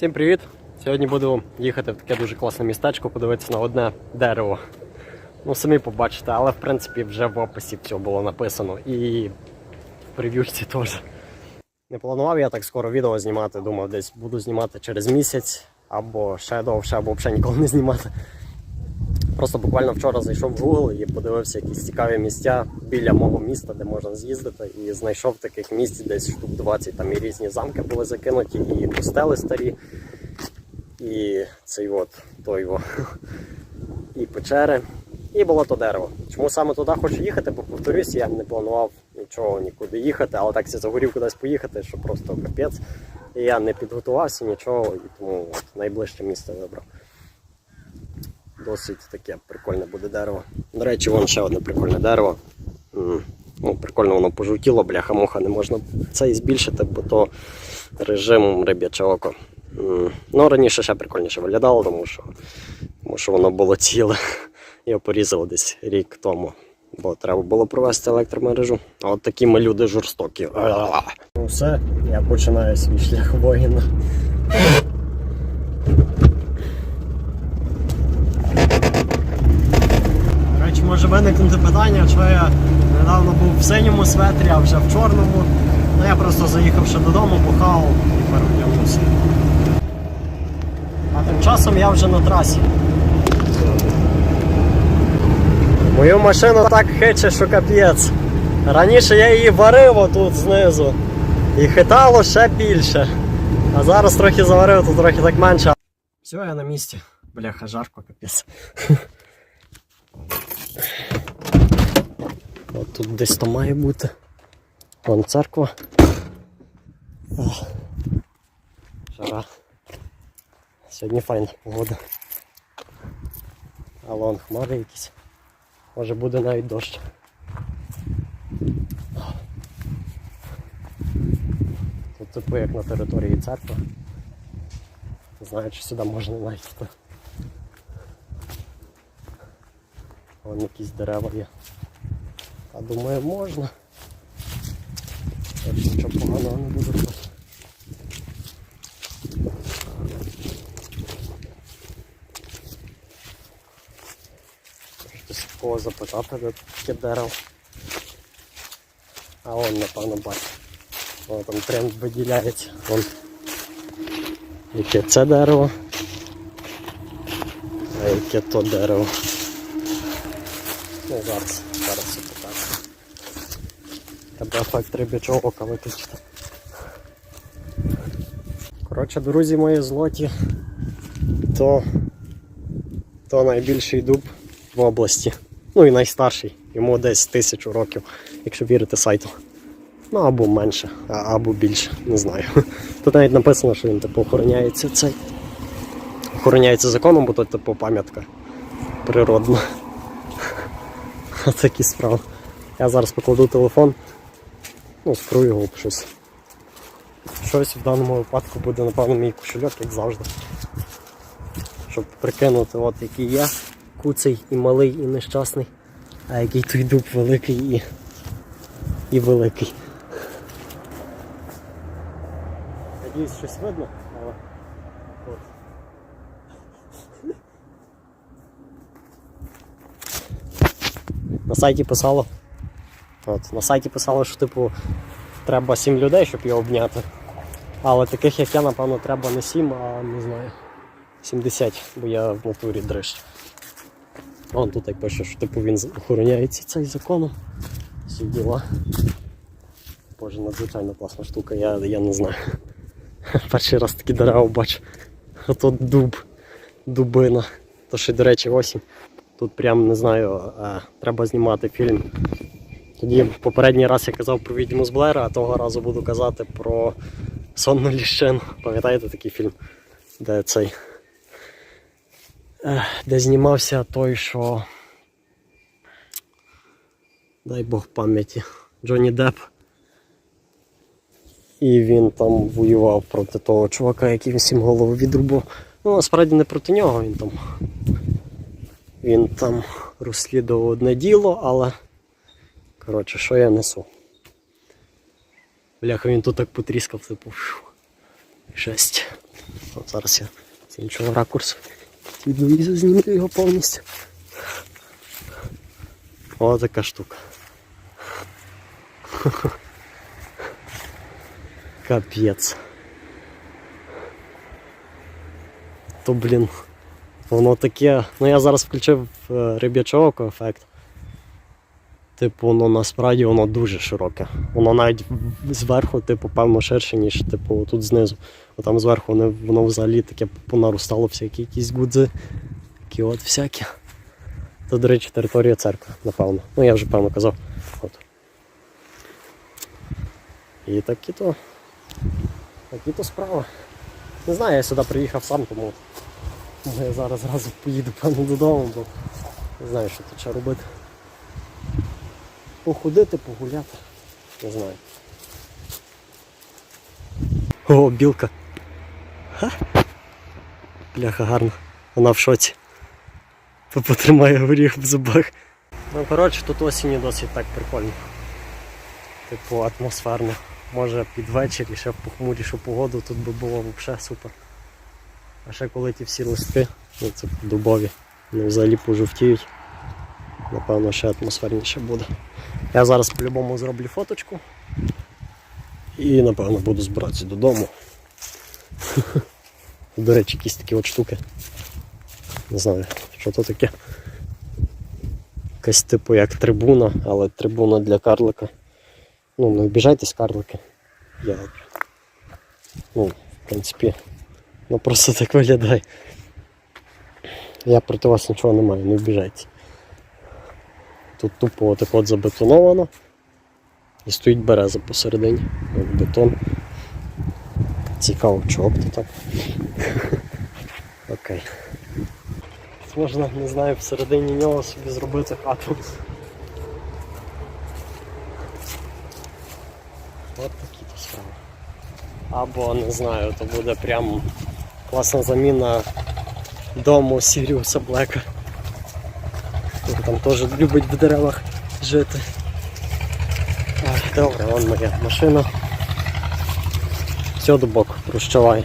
Всім привіт! Сьогодні буду їхати в таке дуже класне містечко, подивитися на одне дерево. Ну, самі побачите, але в принципі вже в описі все було написано і в прев'юшці теж. Не планував я так скоро відео знімати, думав, десь буду знімати через місяць або ще довше, або взагалі ніколи не знімати. Просто буквально вчора зайшов в Google і подивився якісь цікаві місця біля мого міста, де можна з'їздити, і знайшов таких місць десь штук 20, там і різні замки були закинуті, і костели старі, і цей от той во, і печери, і болото дерево. Чому саме туди хочу їхати, бо повторюсь, я не планував нічого нікуди їхати, але так загорів кудись поїхати, що просто капець. І я не підготувався нічого, і тому от найближче місце вибрав. Досить таке прикольне буде дерево. До речі, вон ще одне прикольне дерево. Ну, прикольно воно пожовтіло, бляха-муха, не можна це і збільшити, бо то режим риб'яче око. Ну, раніше ще прикольніше виглядало, тому що, тому що воно було ціле. Його порізали десь рік тому, бо треба було провести електромережу. А от такі ми люди жорстокі. Ну все, я починаю свій шлях воїна. До речі, може виникнути питання, що я недавно був в синьому светрі, а вже в чорному. Ну я просто заїхавши додому, бухав і перевдягнувся. А тим часом я вже на трасі. Мою машину так хиче, що капець. Раніше я її варив отут знизу. І хитало ще більше. А зараз трохи заварив, то трохи так менше. Все, я на місці. Бляха, жарко, капець. тут десь то має бути. Вон церква. Жара. Сьогодні файна погода. А вон хмари якісь. Може буде навіть дощ. Тут типу як на території церкви. Не знаю, чи сюди можна навіть. Вон якісь дерева є. А думаю, можна. Нічого поганого не буде кого запитати, де таке дерево. А он, напевно, бачить. Воно там тренд виділяється. Вон. Яке це дерево. А яке то дерево. Ну, зараз, зараз все покажу. Треба ефект рибячого ока виключити. Коротше, друзі мої злоті, то, то найбільший дуб в області. Ну і найстарший. Йому десь тисячу років, якщо вірити сайту. Ну або менше, або більше, не знаю. Тут навіть написано, що він типу охороняється цей. Охороняється законом, бо то типу пам'ятка природна. Такі справи. Я зараз покладу телефон, ну, скрую його щось. Щось в даному випадку буде, напевно, мій кошельок, як завжди. Щоб прикинути, от який я, куций і малий, і нещасний, а який той дуб великий і, і великий. Надіюсь, щось видно, але. На сайті писало. От, на сайті писало, що типу треба 7 людей, щоб його обняти. Але таких як я, напевно, треба не 7, а не знаю. 70, бо я в натурі дрищ. Вон тут як пише, що типу він охороняється цей законом. Всі діла. Боже, надзвичайно класна штука, я, я не знаю. Перший раз такі дерева бачу. А тут дуб, дубина. То ще, до речі, осінь. Тут прям не знаю, треба знімати фільм. Тоді попередній раз я казав про відьму з Блера, а того разу буду казати про сонну ліщину. Пам'ятаєте такий фільм, де цей. Де знімався той, що. Дай Бог пам'яті. Джонні Депп. І він там воював проти того чувака, який всім голову відрубав. Ну, насправді не проти нього, він там. Він там розслідував одне діло, але. Коротше, що я несу? Бляха, він тут так потріскав, типу. Жесть. От зараз я з іншого ракурсу піду і його повністю. О, така штука. Капець. То, блін, воно таке. Ну я зараз включив е, риб'ячого ефект. Типу, воно насправді воно дуже широке. Воно навіть зверху, типу, певно, ширше, ніж типу тут знизу. Бо там зверху воно, воно взагалі таке понаростало всякі якісь гудзи. Такі от всякі. Це, до речі, територія церкви, напевно. Ну я вже певно казав. От. І такі то. Такі то справи. Не знаю, я сюди приїхав сам, тому я зараз зразу поїду певно додому, бо не знаю, що тут ще робити. Походити, погуляти. Не знаю. О, білка. Ха? Бляха гарна. Вона в шоці. Потримає горіх в зубах. Ну, коротше, тут осінню досить так прикольно. Типу атмосферно. Може під вечір і ще в похмурішу погоду тут би було взагалі супер. А ще коли ті всі листки, ну це дубові, вони взагалі пожовтіють. Напевно, ще атмосферніше буде. Я зараз по-любому зроблю фоточку. І напевно буду збиратися додому. До речі, якісь такі от штуки. Не знаю, що то таке. Якась типу як трибуна, але трибуна для карлика. Ну, не обіжайтесь карлики. Я. Ну, в принципі, ну просто так виглядає. Я проти вас нічого не маю, не обіжайтесь. Тут тупо отак от забетоновано. І стоїть береза посередині. От бетон. Цікаво, чого б то так. Окей. Можна, не знаю, всередині нього собі зробити хату. От такі то справи. Або не знаю, то буде прям класна заміна дому Сіріуса Блека. Він там теж любить в деревах жити. Добре, вон моя машина. Все до боку, прощавай.